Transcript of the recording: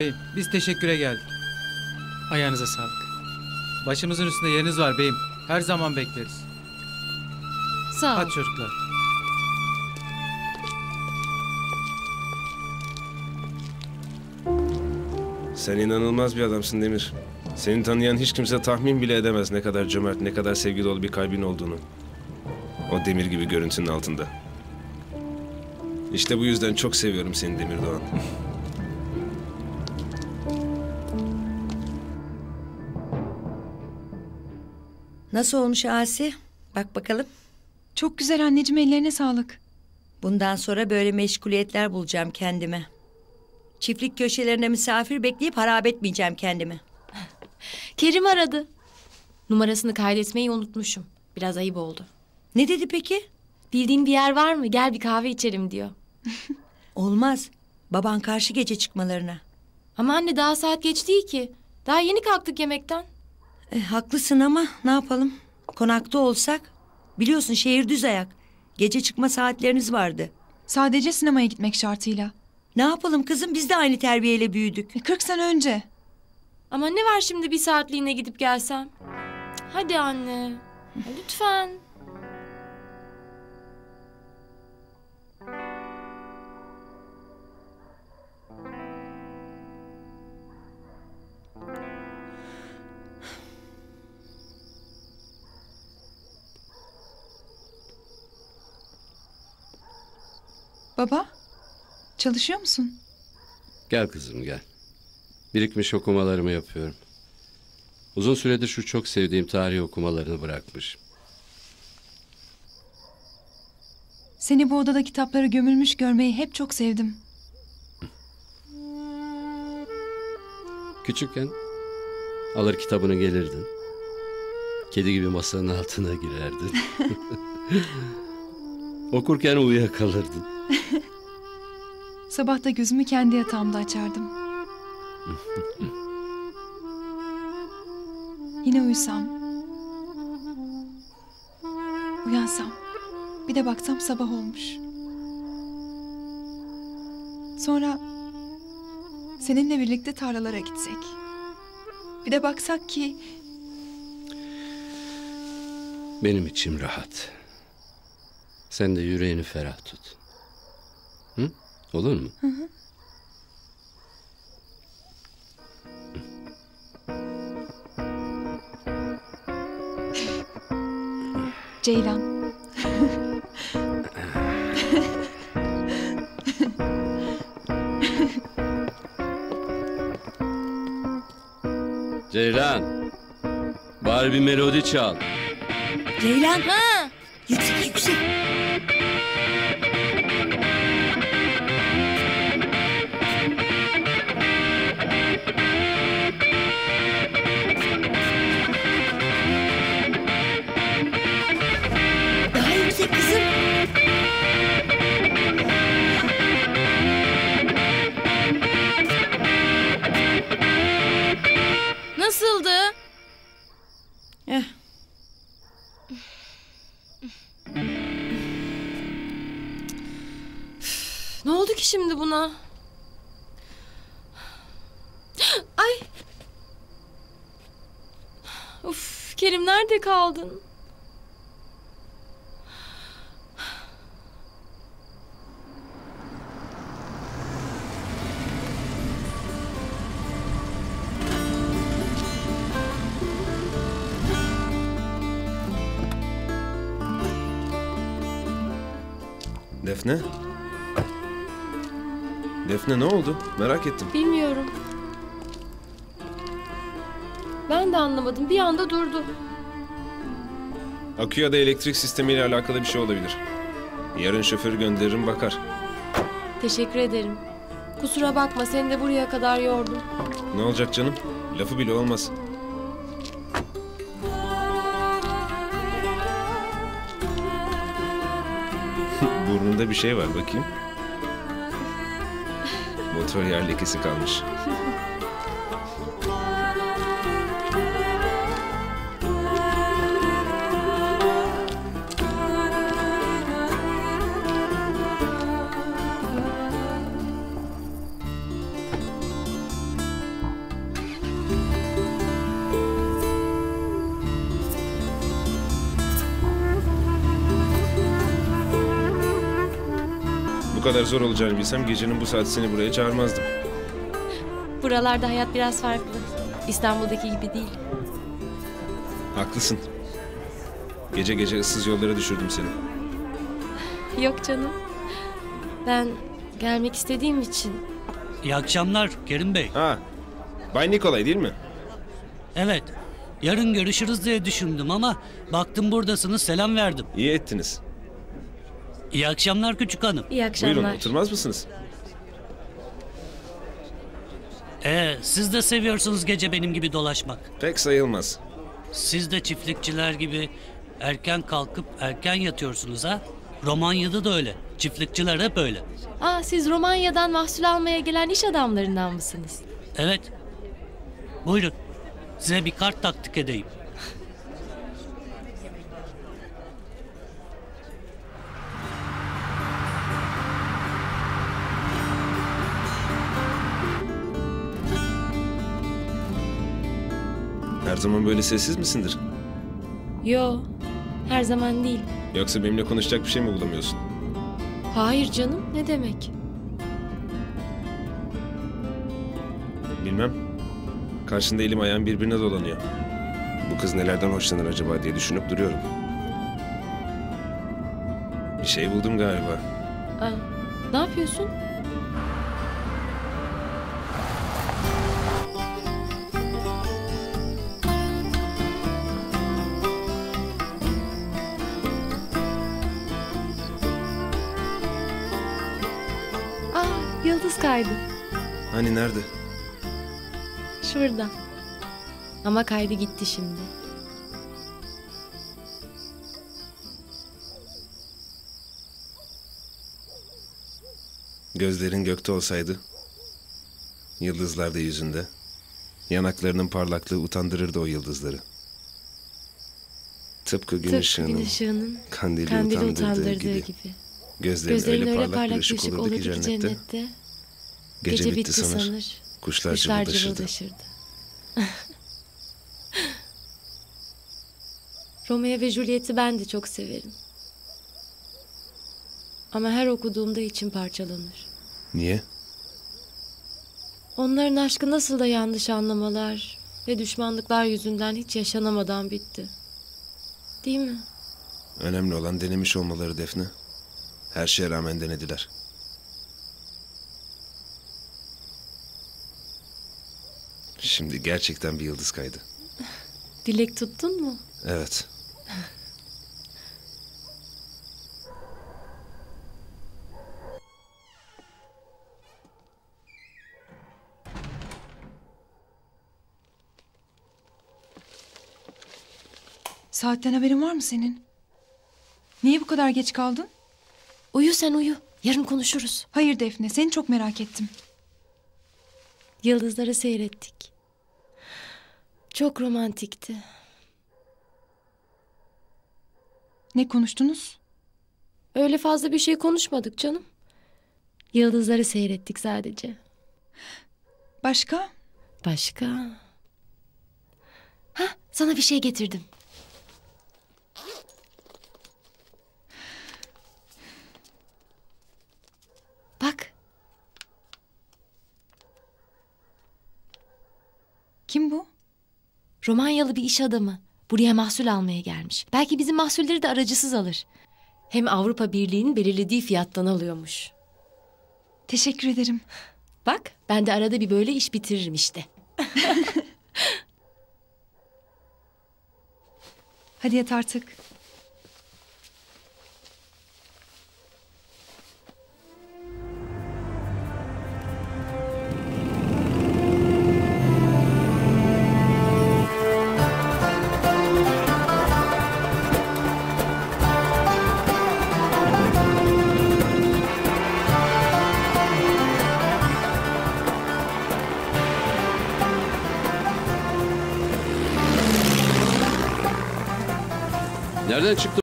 Beyim, biz teşekküre geldik. Ayağınıza sağlık. Başımızın üstünde yeriniz var beyim. Her zaman bekleriz. Sağ ol. Hadi çocuklar. Sen inanılmaz bir adamsın Demir. Seni tanıyan hiç kimse tahmin bile edemez ne kadar cömert, ne kadar sevgi dolu bir kalbin olduğunu. O demir gibi görüntünün altında. İşte bu yüzden çok seviyorum seni Demir Doğan. Nasıl olmuş Asi? Bak bakalım. Çok güzel anneciğim ellerine sağlık. Bundan sonra böyle meşguliyetler bulacağım kendime. Çiftlik köşelerine misafir bekleyip harap etmeyeceğim kendimi. Kerim aradı. Numarasını kaydetmeyi unutmuşum. Biraz ayıp oldu. Ne dedi peki? Bildiğin bir yer var mı? Gel bir kahve içelim diyor. Olmaz. Baban karşı gece çıkmalarına. Ama anne daha saat geç değil ki. Daha yeni kalktık yemekten. E, haklısın ama ne yapalım? Konakta olsak. Biliyorsun şehir düz ayak. Gece çıkma saatleriniz vardı. Sadece sinemaya gitmek şartıyla. Ne yapalım kızım biz de aynı terbiyeyle büyüdük. E, 40 sene önce. Ama ne var şimdi bir saatliğine gidip gelsem? Hadi anne. Lütfen. Baba, çalışıyor musun? Gel kızım gel. Birikmiş okumalarımı yapıyorum. Uzun süredir şu çok sevdiğim tarih okumalarını bırakmış. Seni bu odada kitapları gömülmüş görmeyi hep çok sevdim. Küçükken alır kitabını gelirdin. Kedi gibi masanın altına girerdin. Okurken uyuyakalırdın. Sabah da gözümü kendi yatağımda açardım. Yine uyusam. Uyansam. Bir de baksam sabah olmuş. Sonra seninle birlikte tarlalara gitsek. Bir de baksak ki Benim içim rahat. Sen de yüreğini ferah tut. Hı? Olur mu? Ceylan. Ceylan. Bari bir melodi çal. Ceylan Ha, yüksek yüksek. Ki şimdi buna? Ay. Uf, Kerim nerede kaldın? Defne? Defne ne oldu? Merak ettim. Bilmiyorum. Ben de anlamadım. Bir anda durdu. Akü ya da elektrik sistemiyle alakalı bir şey olabilir. Yarın şoförü gönderirim bakar. Teşekkür ederim. Kusura bakma seni de buraya kadar yordum. Ne olacak canım? Lafı bile olmaz. Burnunda bir şey var bakayım. Motor yer lekesi kalmış. Kadar zor olacağını bilsem gecenin bu saati seni buraya çağırmazdım. Buralarda hayat biraz farklı. İstanbul'daki gibi değil. Haklısın. Gece gece ıssız yollara düşürdüm seni. Yok canım. Ben gelmek istediğim için. İyi akşamlar Kerim Bey. Ha, Bay Nikolay değil mi? Evet. Yarın görüşürüz diye düşündüm ama baktım buradasınız selam verdim. İyi ettiniz. İyi akşamlar küçük hanım. İyi akşamlar. Buyurun oturmaz mısınız? Ee, siz de seviyorsunuz gece benim gibi dolaşmak. Pek sayılmaz. Siz de çiftlikçiler gibi erken kalkıp erken yatıyorsunuz ha? Romanya'da da öyle. Çiftlikçiler hep öyle. Aa, siz Romanya'dan mahsul almaya gelen iş adamlarından mısınız? Evet. Buyurun. Size bir kart taktik edeyim. Her zaman böyle sessiz misindir? Yo, her zaman değil. Yoksa benimle konuşacak bir şey mi bulamıyorsun? Hayır canım, ne demek? Bilmem. Karşında elim ayağım birbirine dolanıyor. Bu kız nelerden hoşlanır acaba diye düşünüp duruyorum. Bir şey buldum galiba. Aa, ne yapıyorsun? Yıldız kaydı. Hani nerede? Şurada. Ama kaydı gitti şimdi. Gözlerin gökte olsaydı, yıldızlar da yüzünde, yanaklarının parlaklığı utandırırdı o yıldızları. Tıpkı gün Tıpkı ışığının gün ışığının kandili, kandili utandırdığı, utandırdığı gibi. gibi. Gözlerin, Gözlerin öyle, öyle parlak, parlak bir ışık olurdu ki cennette, cennette. Gece, bitti, sanır, kuşlar, Kuşlar cıvıldaşırdı. cıvıldaşırdı. Romeo ve Juliet'i ben de çok severim. Ama her okuduğumda içim parçalanır. Niye? Onların aşkı nasıl da yanlış anlamalar ve düşmanlıklar yüzünden hiç yaşanamadan bitti. Değil mi? Önemli olan denemiş olmaları Defne. Her şeye rağmen denediler. Şimdi gerçekten bir yıldız kaydı. Dilek tuttun mu? Evet. Saatten haberin var mı senin? Niye bu kadar geç kaldın? Uyu sen uyu. Yarın konuşuruz. Hayır Defne, seni çok merak ettim. Yıldızları seyrettik. Çok romantikti. Ne konuştunuz? Öyle fazla bir şey konuşmadık canım. Yıldızları seyrettik sadece. Başka? Başka? Ha, sana bir şey getirdim. Bak, Kim bu? Romanyalı bir iş adamı. Buraya mahsul almaya gelmiş. Belki bizim mahsulleri de aracısız alır. Hem Avrupa Birliği'nin belirlediği fiyattan alıyormuş. Teşekkür ederim. Bak, ben de arada bir böyle iş bitiririm işte. Hadi yat artık. Nereden çıktı